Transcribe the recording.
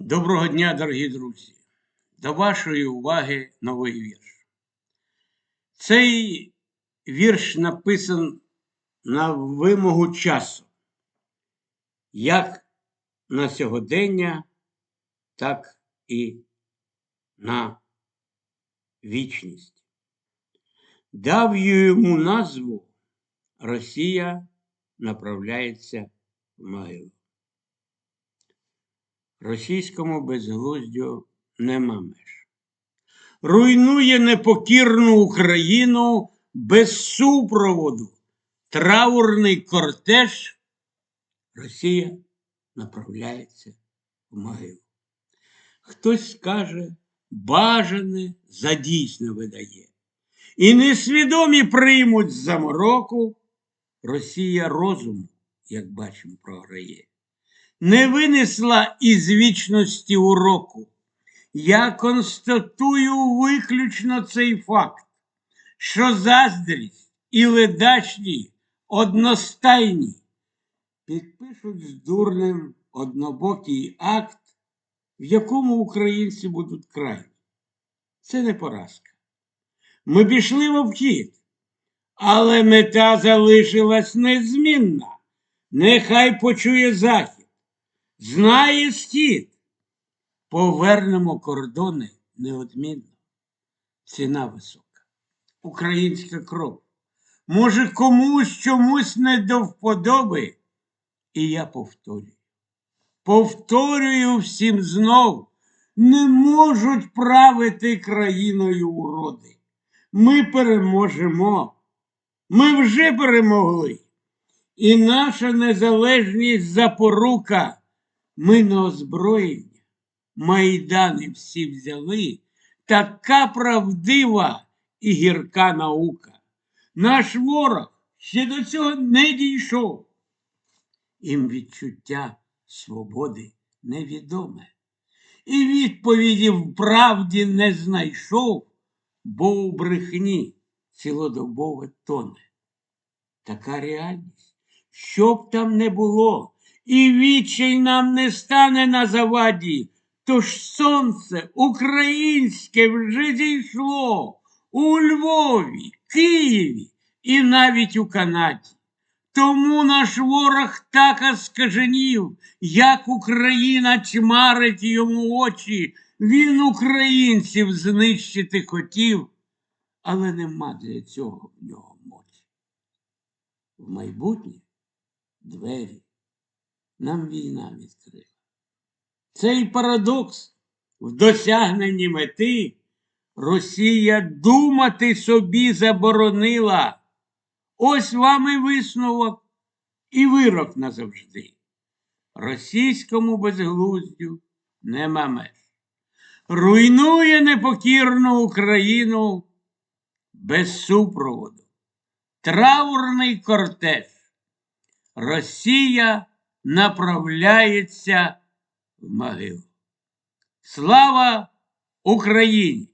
Доброго дня, дорогі друзі! До вашої уваги новий вірш. Цей вірш написан на вимогу часу, як на сьогодення, так і на вічність. Дав йому назву Росія направляється в могилу. Російському безглуздю нема меж. Руйнує непокірну Україну без супроводу. Траурний кортеж. Росія направляється в могилу. Хтось скаже, бажане за дійсне видає. І несвідомі приймуть за мороку. Росія розуму, як бачимо, програє не винесла із вічності уроку. Я констатую виключно цей факт, що заздрість і ледачні одностайні підпишуть з дурним однобокий акт, в якому українці будуть крайні. Це не поразка. Ми пішли в обхід, але мета залишилась незмінна. Нехай почує захід знає схід. Повернемо кордони неодмінно. Ціна висока. Українська кров. Може, комусь чомусь не до вподоби. І я повторюю. Повторюю всім знов, не можуть правити країною уроди. Ми переможемо. Ми вже перемогли. І наша незалежність запорука. Ми на озброєння, майдани всі взяли, така правдива і гірка наука. Наш ворог ще до цього не дійшов. Їм відчуття свободи невідоме. І відповіді в правді не знайшов, бо у брехні цілодобово тоне. Така реальність, що б там не було і відчай нам не стане на заваді. Тож сонце українське вже зійшло у Львові, Києві і навіть у Канаді. Тому наш ворог так оскаженів, як Україна чмарить йому очі, він українців знищити хотів, але нема для цього в нього мочі. В майбутнє двері нам війна відкрила. Цей парадокс в досягненні мети Росія думати собі заборонила. Ось вам і висновок і вирок назавжди. Російському безглуздю нема меж. Руйнує непокірну Україну без супроводу. Траурний кортеж. Росія направляється в могилу. Слава Україні!